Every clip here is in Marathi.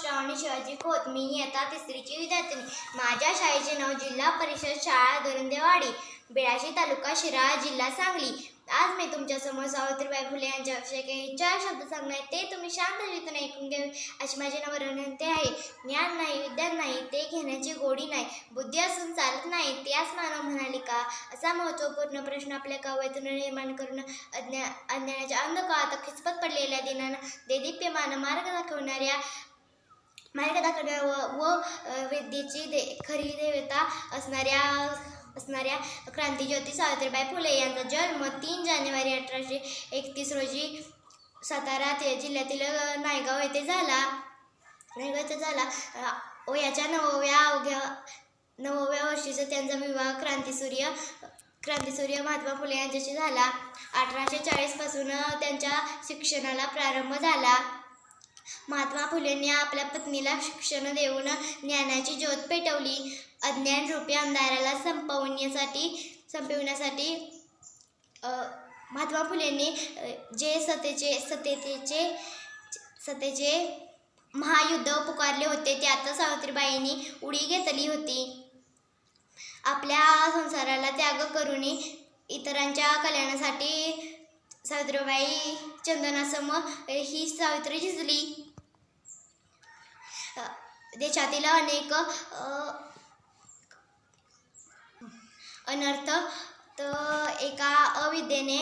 श्रावणी शिवाजी खोत मी इयत्ता तिसरीची विद्यार्थिनी. माझ्या शाळेचे नाव जिल्हा परिषद शाळा दुरंदेवाडी बिळाशी तालुका शिराळा जिल्हा सांगली. आज मी तुमच्यासमोर सावित्रीबाई फुले यांच्याविषयी काही चार शब्द सांगणार ते तुम्ही शांत रीतीने ऐकून घ्यावे अशी माझी नम्र विनंती आहे. ज्ञान नाही विज्ञान नाही ते घेण्याची गोडी नाही. बुद्धी असून चालत नाही त्यास मानव म्हणाली का? असा महत्त्वपूर्ण प्रश्न आपल्या कवयतून निर्माण करून अज्ञा अज्ञानाच्या अंधकाळात खिचपत पडलेल्या दिनांना देदीप्यमान मार्ग दाखवणाऱ्या मार्ग दाखवणाऱ्या व व विद्येची दे खरी देवता असणाऱ्या असणाऱ्या क्रांतीज्योती सावित्रीबाई फुले यांचा जन्म तीन जानेवारी अठराशे एकतीस रोजी सातारा ते जिल्ह्यातील नायगाव येथे झाला. नायगाव येथे झाला. व वयाच्या नवव्या अवघ्या नवव्या वर्षीचा त्यांचा विवाह क्रांतीसूर्य क्रांतीसूर्य महात्मा फुले यांच्याशी झाला. अठराशे चाळीसपासून त्यांच्या शिक्षणाला प्रारंभ झाला. महात्मा फुलेंनी आपल्या पत्नीला शिक्षण देऊन ज्ञानाची ज्योत पेटवली. अज्ञान रूपी अंधाराला संपवण्यासाठी संपवण्यासाठी महात्मा फुलेंनी जे सतेचे सतेचे सतेचे महायुद्ध पुकारले होते त्यात सावित्रीबाईंनी उडी घेतली होती. आपल्या संसाराला त्याग करून इतरांच्या कल्याणासाठी सावित्रीबाई चंदनासम ही सावित्री झिजली. देशातील अनेक अनर्थ तर एका अविद्येने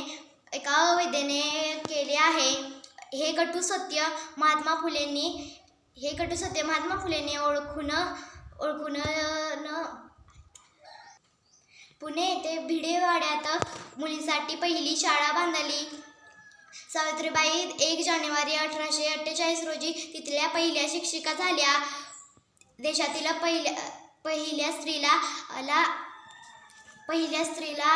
एका अविद्येने केले आहे. हे कटू सत्य महात्मा फुलेंनी हे कटू सत्य महात्मा फुलेंनी ओळखून ओळखून न पुणे येथे भिडेवाड्यात मुलींसाठी पहिली शाळा बांधली. सावित्रीबाई एक जानेवारी अठराशे अठ्ठेचाळीस रोजी तिथल्या पहिल्या शिक्षिका झाल्या. देशातील पहिल्या पहिल्या स्त्रीला ला पहिल्या स्त्रीला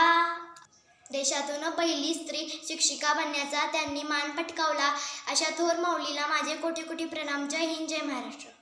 देशातून पहिली स्त्री शिक्षिका बनण्याचा त्यांनी मान पटकावला. अशा थोर माऊलीला माझे कोटी कोटी प्रणाम. जय हिंद जय महाराष्ट्र.